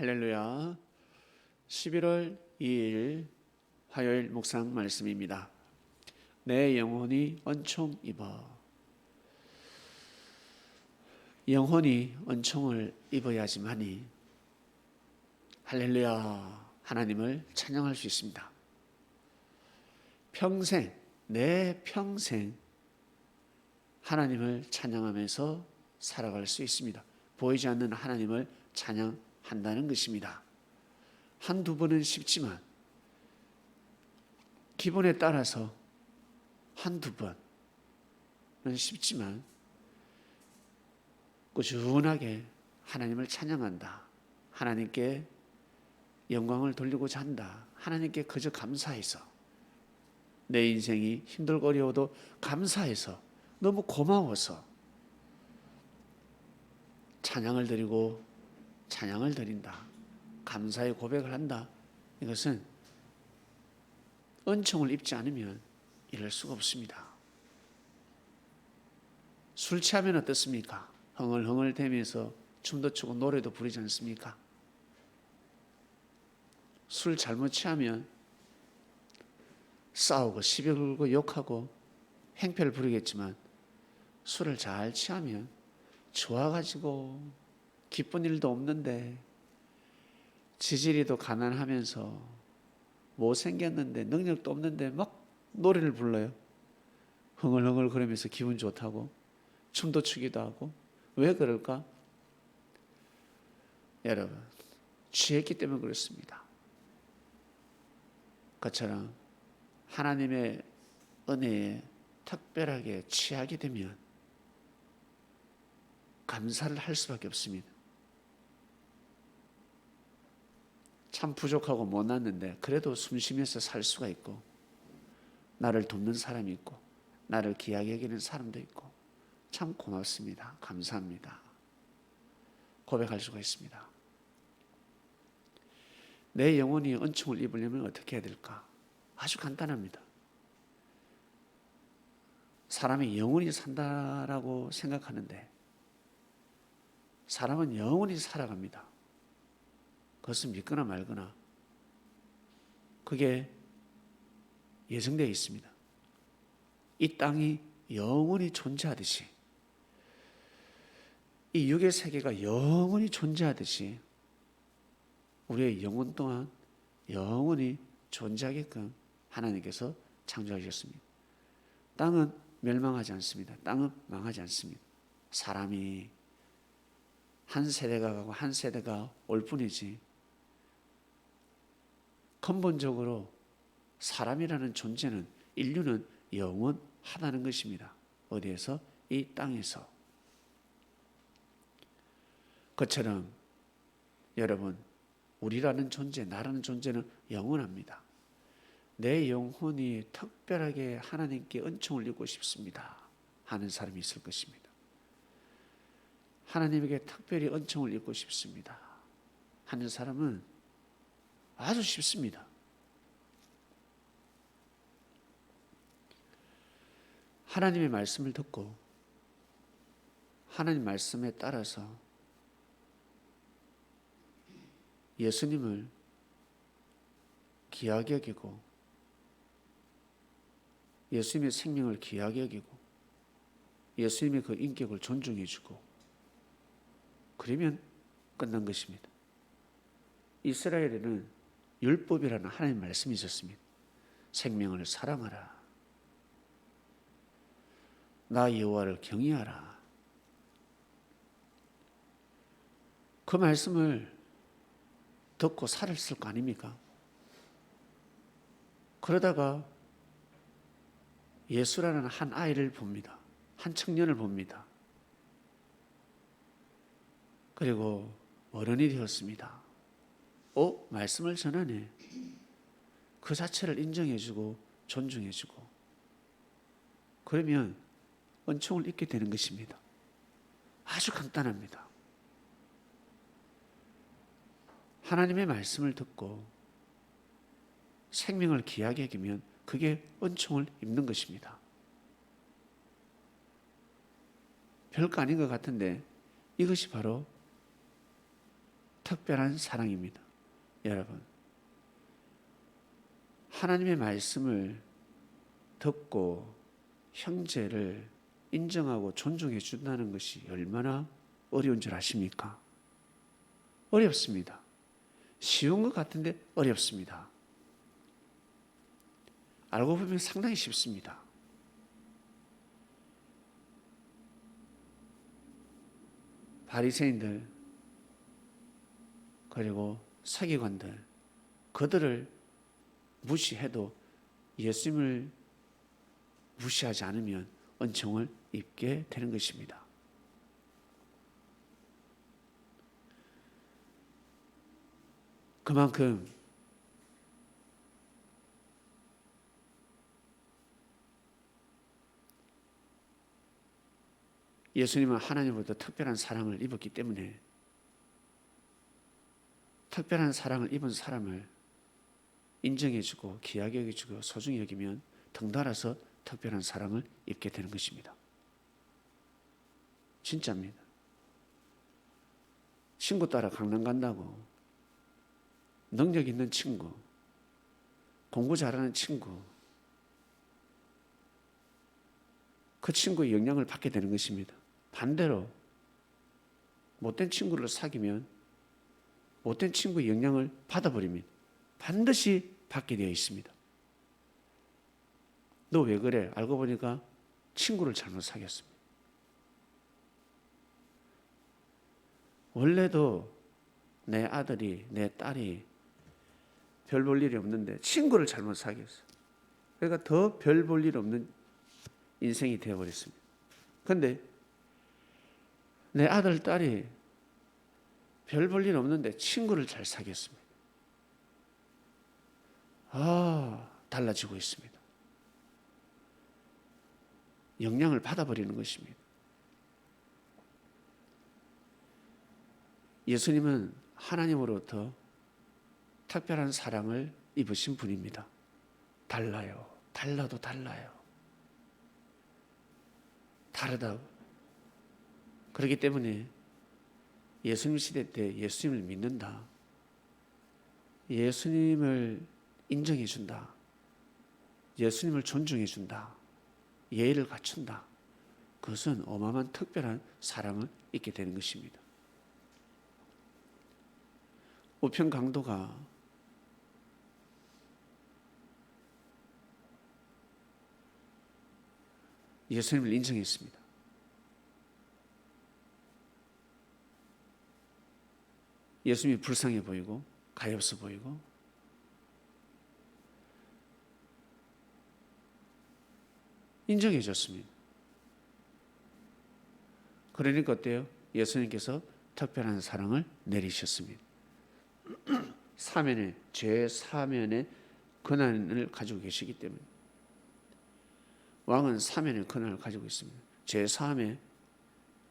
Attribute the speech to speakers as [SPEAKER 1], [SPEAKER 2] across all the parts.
[SPEAKER 1] 할렐루야. 11월 2일 화요일 묵상 말씀입니다. 내 영혼이 은총 입어. 영혼이 은총을 입어야지만이 할렐루야 하나님을 찬양할 수 있습니다. 평생 내 평생 하나님을 찬양하면서 살아갈 수 있습니다. 보이지 않는 하나님을 찬양 한다는 것입니다. 한두 번은 쉽지만 기본에 따라서 한두 번은 쉽지만 꾸준하게 하나님을 찬양한다. 하나님께 영광을 돌리고자 한다. 하나님께 그저 감사해서 내 인생이 힘들고 어려워도 감사해서 너무 고마워서 찬양을 드리고 찬양을 드린다. 감사의 고백을 한다. 이것은 은총을 입지 않으면 이럴 수가 없습니다. 술 취하면 어떻습니까? 흥얼흥얼 대면서 춤도 추고 노래도 부르지 않습니까? 술 잘못 취하면 싸우고 시비 걸고 욕하고 행패를 부리겠지만 술을 잘 취하면 좋아가지고 기쁜 일도 없는데 지질이도 가난하면서 못 생겼는데 능력도 없는데 막 노래를 불러요. 흥얼흥얼 그러면서 기분 좋다고 춤도 추기도 하고 왜 그럴까? 여러분 취했기 때문에 그렇습니다. 그처럼 하나님의 은혜에 특별하게 취하게 되면 감사를 할 수밖에 없습니다. 참 부족하고 못났는데 그래도 숨쉬면서 살 수가 있고 나를 돕는 사람이 있고 나를 귀하게 여기는 사람도 있고 참 고맙습니다. 감사합니다. 고백할 수가 있습니다. 내 영혼이 은총을 입으려면 어떻게 해야 될까? 아주 간단합니다. 사람이 영원히 산다라고 생각하는데 사람은 영원히 살아갑니다. 그것은 믿거나 말거나 그게 예정되어 있습니다. 이 땅이 영원히 존재하듯이 이 육의 세계가 영원히 존재하듯이 우리의 영혼 또한 영원히 존재하게끔 하나님께서 창조하셨습니다. 땅은 멸망하지 않습니다. 땅은 망하지 않습니다. 사람이 한 세대가 가고 한 세대가 올 뿐이지 근본적으로 사람이라는 존재는 인류는 영원하다는 것입니다. 어디에서? 이 땅에서. 그처럼 여러분 우리라는 존재, 나라는 존재는 영원합니다. 내 영혼이 특별하게 하나님께 은총을 입고 싶습니다. 하는 사람이 있을 것입니다. 하나님에게 특별히 은총을 입고 싶습니다. 하는 사람은 아주 쉽습니다. 하나님의 말씀을 듣고 하나님 말씀에 따라서 예수님을 귀하게 여기고 예수님의 생명을 귀하게 여기고 예수님의 그 인격을 존중해 주고 그러면 끝난 것입니다. 이스라엘에는 율법이라는 하나님 말씀이 있었습니다. 생명을 사랑하라. 나 여호와를 경외하라. 그 말씀을 듣고 살았을 거 아닙니까? 그러다가 예수라는 한 아이를 봅니다. 한 청년을 봅니다. 그리고 어른이 되었습니다. 어? 말씀을 전하네. 그 자체를 인정해주고 존중해주고 그러면 은총을 입게 되는 것입니다. 아주 간단합니다. 하나님의 말씀을 듣고 생명을 귀하게 여기면 그게 은총을 입는 것입니다. 별거 아닌 것 같은데 이것이 바로 특별한 사랑입니다. 여러분. 하나님의 말씀을 듣고 형제를 인정하고 존중해 준다는 것이 얼마나 어려운 줄 아십니까? 어렵습니다. 쉬운 것 같은데 어렵습니다. 알고 보면 상당히 쉽습니다. 바리새인들 그리고 사기관들 그들을 무시해도 예수님을 무시하지 않으면 은총을 입게 되는 것입니다. 그만큼 예수님은 하나님으로부터 특별한 사랑을 입었기 때문에 특별한 사랑을 입은 사람을 인정해주고 귀하게 여겨주고 소중히 여기면 덩달아서 특별한 사랑을 입게 되는 것입니다. 진짜입니다. 친구 따라 강남 간다고 능력 있는 친구, 공부 잘하는 친구, 그 친구의 영향을 받게 되는 것입니다. 반대로 못된 친구를 사귀면 못된 친구의 영향을 받아버립니다. 반드시 받게 되어 있습니다. 너 왜 그래? 알고 보니까 친구를 잘못 사귀었습니다. 원래도 내 아들이, 내 딸이 별 볼 일이 없는데 친구를 잘못 사귀었어. 그러니까 더 별 볼 일 없는 인생이 되어버렸습니다. 근데 내 아들, 딸이 별 볼 일 없는데 친구를 잘 사귀었습니다. 아, 달라지고 있습니다. 영향을 받아버리는 것입니다. 예수님은 하나님으로부터 특별한 사랑을 입으신 분입니다. 달라요. 달라도 달라요. 다르다고. 그렇기 때문에 예수님 시대 때 예수님을 믿는다. 예수님을 인정해 준다. 예수님을 존중해 준다. 예의를 갖춘다. 그것은 어마어마한 특별한 사랑을 잊게 되는 것입니다. 우편 강도가 예수님을 인정했습니다. 예수님이 불쌍해 보이고 가엾어 보이고 인정해 줬습니다. 그러니까 어때요? 예수님께서 특별한 사랑을 내리셨습니다. 사면의 죄 사면의 권한을 가지고 계시기 때문에 왕은 사면의 권한을 가지고 있습니다. 죄 사함의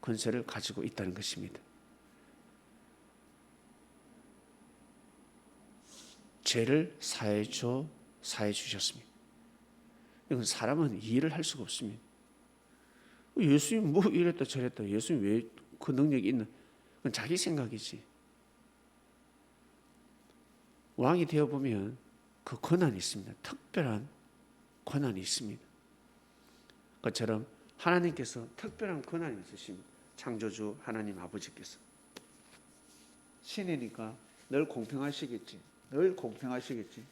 [SPEAKER 1] 권세를 가지고 있다는 것입니다. 죄를 사해 줘 사해 주셨습니다. 이건 사람은 이해를 할 수가 없습니다. 예수님 뭐 이랬다 저랬다 예수님 왜 그 능력이 있나? 그건 자기 생각이지. 왕이 되어 보면 그 권한이 있습니다. 특별한 권한이 있습니다. 그처럼 하나님께서 특별한 권한이 있으십니다. 창조주 하나님 아버지께서 신이니까 늘 공평하시겠지. 늘 공평하시겠지.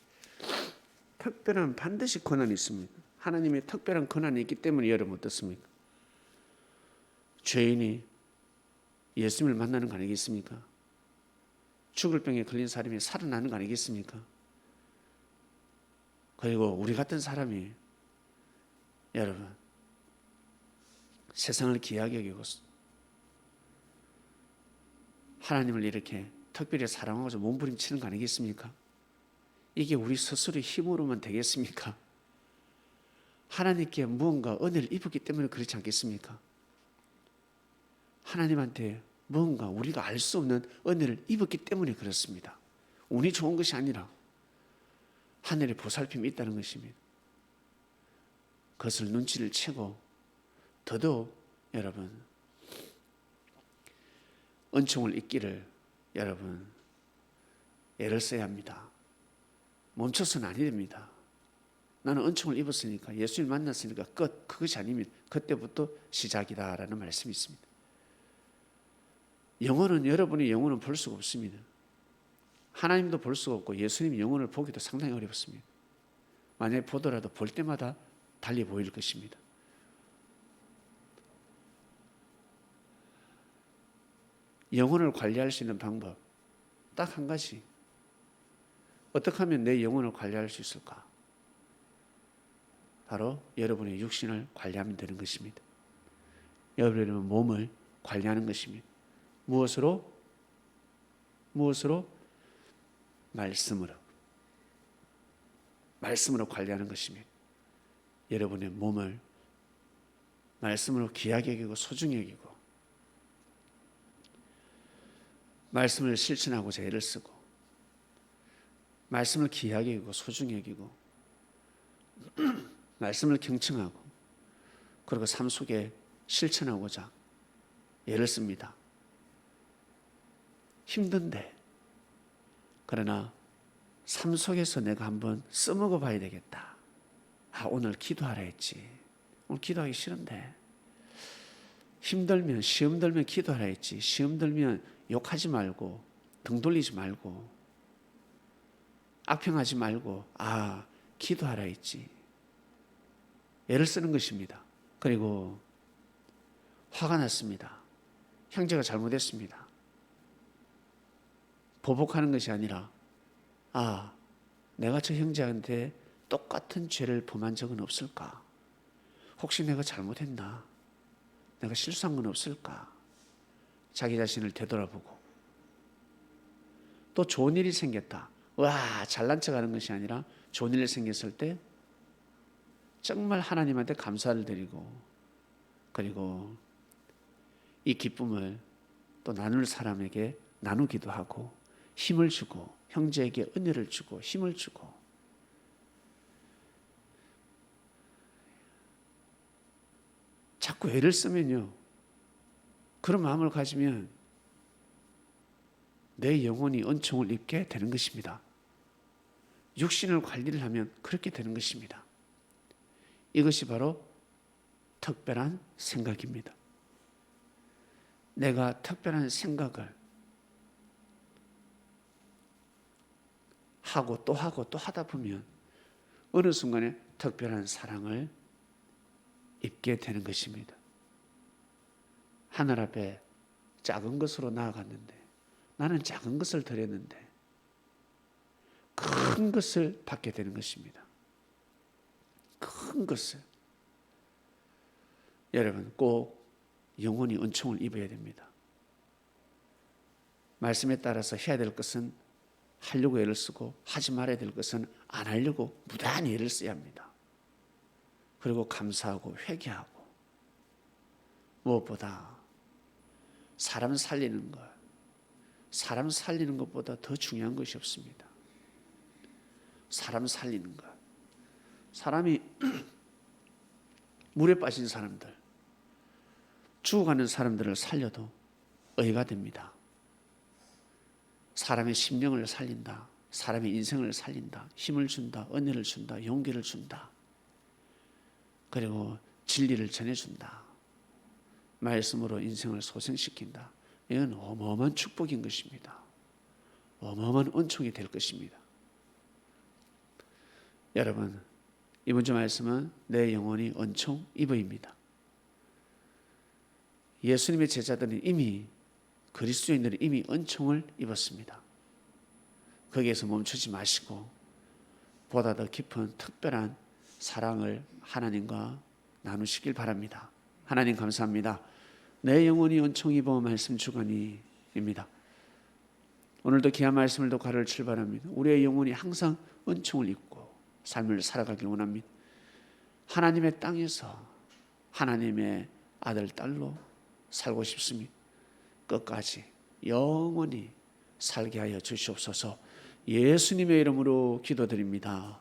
[SPEAKER 1] 특별한 반드시 권한이 있습니다. 하나님의 특별한 권한이 있기 때문에 여러분 어떻습니까? 죄인이 예수님을 만나는 거 아니겠습니까? 죽을 병에 걸린 사람이 살아나는 거 아니겠습니까? 그리고 우리 같은 사람이 여러분 세상을 귀하게 여기고 하나님을 이렇게 특별히 사랑하고 몸부림치는 거 아니겠습니까? 이게 우리 스스로의 힘으로만 되겠습니까? 하나님께 무언가 은혜를 입었기 때문에 그렇지 않겠습니까? 하나님한테 뭔가 우리가 알 수 없는 은혜를 입었기 때문에 그렇습니다. 운이 좋은 것이 아니라 하늘의 보살핌이 있다는 것입니다. 그것을 눈치를 채고 더더욱 여러분 은총을 잊기를 여러분 애를 써야 합니다. 멈춰서는 아니 됩니다. 나는 은총을 입었으니까 예수님 만났으니까 끝 그것이 아니면 그때부터 시작이다라는 말씀이 있습니다. 영혼은 여러분의 영혼은 볼 수가 없습니다. 하나님도 볼 수가 없고 예수님 영혼을 보기도 상당히 어렵습니다. 만약에 보더라도 볼 때마다 달리 보일 것입니다. 영혼을 관리할 수 있는 방법 딱 한 가지. 어떻게 하면 내 영혼을 관리할 수 있을까? 바로 여러분의 육신을 관리하면 되는 것입니다. 여러분의 몸을 관리하는 것입니다. 무엇으로? 무엇으로? 말씀으로. 말씀으로 관리하는 것입니다. 여러분의 몸을 말씀으로 귀하게 여기고 소중히 여기고 말씀을 실천하고자 애를 쓰고 말씀을 귀하게 여기고 소중히 여기고 말씀을 경청하고 그리고 삶 속에 실천하고자 애를 씁니다. 힘든데 그러나 삶 속에서 내가 한번 써먹어 봐야 되겠다. 아, 오늘 기도하라 했지. 오늘 기도하기 싫은데. 힘들면, 시험 들면 기도하라 했지. 시험 들면 욕하지 말고, 등 돌리지 말고, 악평하지 말고, 아, 기도하라 했지. 애를 쓰는 것입니다. 그리고 화가 났습니다. 형제가 잘못했습니다. 보복하는 것이 아니라 아, 내가 저 형제한테 똑같은 죄를 범한 적은 없을까? 혹시 내가 잘못했나? 내가 실수한 건 없을까? 자기 자신을 되돌아보고 또 좋은 일이 생겼다. 와, 잘난 척 하는 것이 아니라 좋은 일이 생겼을 때 정말 하나님한테 감사를 드리고 그리고 이 기쁨을 또 나눌 사람에게 나누기도 하고 힘을 주고 형제에게 은혜를 주고 힘을 주고 자꾸 애를 쓰면요. 그런 마음을 가지면 내 영혼이 은총을 입게 되는 것입니다. 육신을 관리를 하면 그렇게 되는 것입니다. 이것이 바로 특별한 생각입니다. 내가 특별한 생각을 하고 또 하고 또 하다 보면 어느 순간에 특별한 사랑을 입게 되는 것입니다. 하늘 앞에 작은 것으로 나아갔는데 나는 작은 것을 드렸는데 큰 것을 받게 되는 것입니다. 큰 것을 여러분 꼭 영혼이 은총을 입어야 됩니다. 말씀에 따라서 해야 될 것은 하려고 애를 쓰고 하지 말아야 될 것은 안 하려고 무단히 애를 써야 합니다. 그리고 감사하고 회개하고 무엇보다 사람 살리는 것, 사람 살리는 것보다 더 중요한 것이 없습니다. 사람 살리는 것. 사람이 물에 빠진 사람들, 죽어가는 사람들을 살려도 의가 됩니다. 사람의 심령을 살린다. 사람의 인생을 살린다. 힘을 준다. 은혜를 준다. 용기를 준다. 그리고 진리를 전해준다. 말씀으로 인생을 소생시킨다. 이건 어마어마한 축복인 것입니다. 어마어마한 은총이 될 것입니다. 여러분, 이번 주 말씀은 내 영혼이 은총 입어입니다. 예수님의 제자들은 이미 그리스도인들은 이미 은총을 입었습니다. 거기에서 멈추지 마시고 보다 더 깊은 특별한 사랑을 하나님과 나누시길 바랍니다. 하나님 감사합니다. 내 영혼이 은총 입어 말씀 주간이입니다. 오늘도 귀한 말씀을 도 가를 출발합니다. 우리의 영혼이 항상 은총을 입고 삶을 살아가길 원합니다. 하나님의 땅에서 하나님의 아들 딸로 살고 싶습니다. 끝까지 영원히 살게 하여 주시옵소서. 예수님의 이름으로 기도드립니다.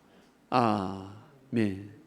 [SPEAKER 1] 아 面。